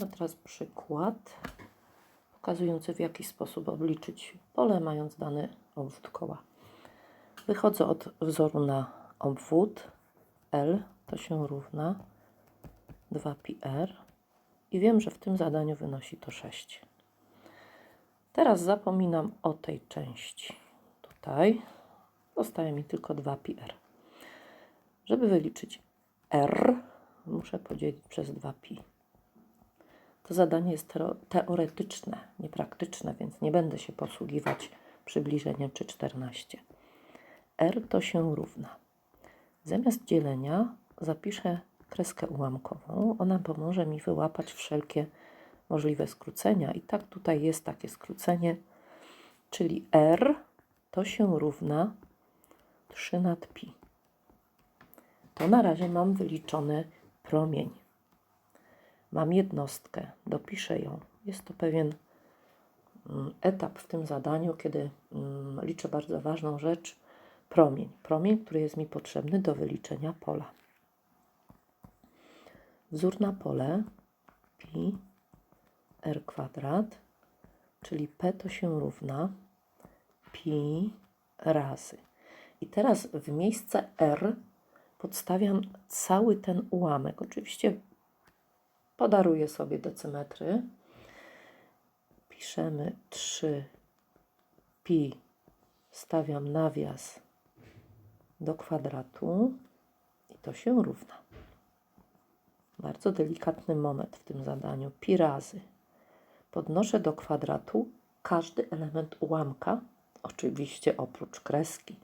No teraz przykład pokazujący w jaki sposób obliczyć pole, mając dany obwód koła. Wychodzę od wzoru na obwód. L to się równa 2πr i wiem, że w tym zadaniu wynosi to 6. Teraz zapominam o tej części. Tutaj zostaje mi tylko 2πr. Żeby wyliczyć r, muszę podzielić przez 2pi. To zadanie jest teoretyczne, niepraktyczne, więc nie będę się posługiwać przybliżeniem czy 14. r to się równa. Zamiast dzielenia zapiszę kreskę ułamkową. Ona pomoże mi wyłapać wszelkie możliwe skrócenia. I tak tutaj jest takie skrócenie, czyli r to się równa 3 nad pi. To na razie mam wyliczony promień. Mam jednostkę, dopiszę ją. Jest to pewien mm, etap w tym zadaniu, kiedy mm, liczę bardzo ważną rzecz promień. Promień, który jest mi potrzebny do wyliczenia pola. Wzór na pole pi r kwadrat, czyli p to się równa pi razy. I teraz w miejsce r podstawiam cały ten ułamek. Oczywiście podaruję sobie decymetry. Piszemy 3 pi, stawiam nawias do kwadratu i to się równa. Bardzo delikatny moment w tym zadaniu. Pi razy. Podnoszę do kwadratu każdy element ułamka, oczywiście oprócz kreski.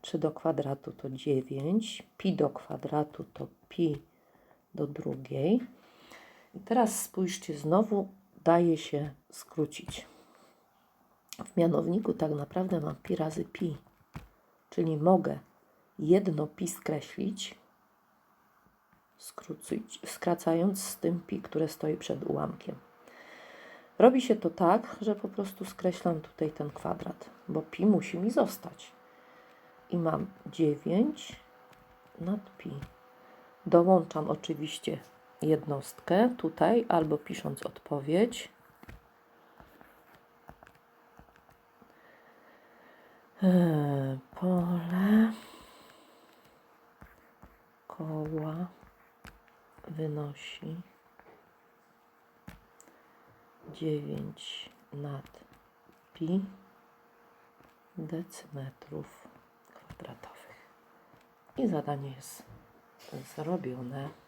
3 do kwadratu to 9, pi do kwadratu to pi do drugiej. I teraz spójrzcie, znowu daje się skrócić. W mianowniku tak naprawdę mam pi razy pi, czyli mogę jedno pi skreślić, skrócić, skracając z tym pi, które stoi przed ułamkiem. Robi się to tak, że po prostu skreślam tutaj ten kwadrat, bo pi musi mi zostać. I mam 9 nad pi. Dołączam oczywiście jednostkę tutaj, albo pisząc odpowiedź. Eee, Pole koła wynosi 9 nad pi decymetrów kwadratowych. I zadanie jest zrobione.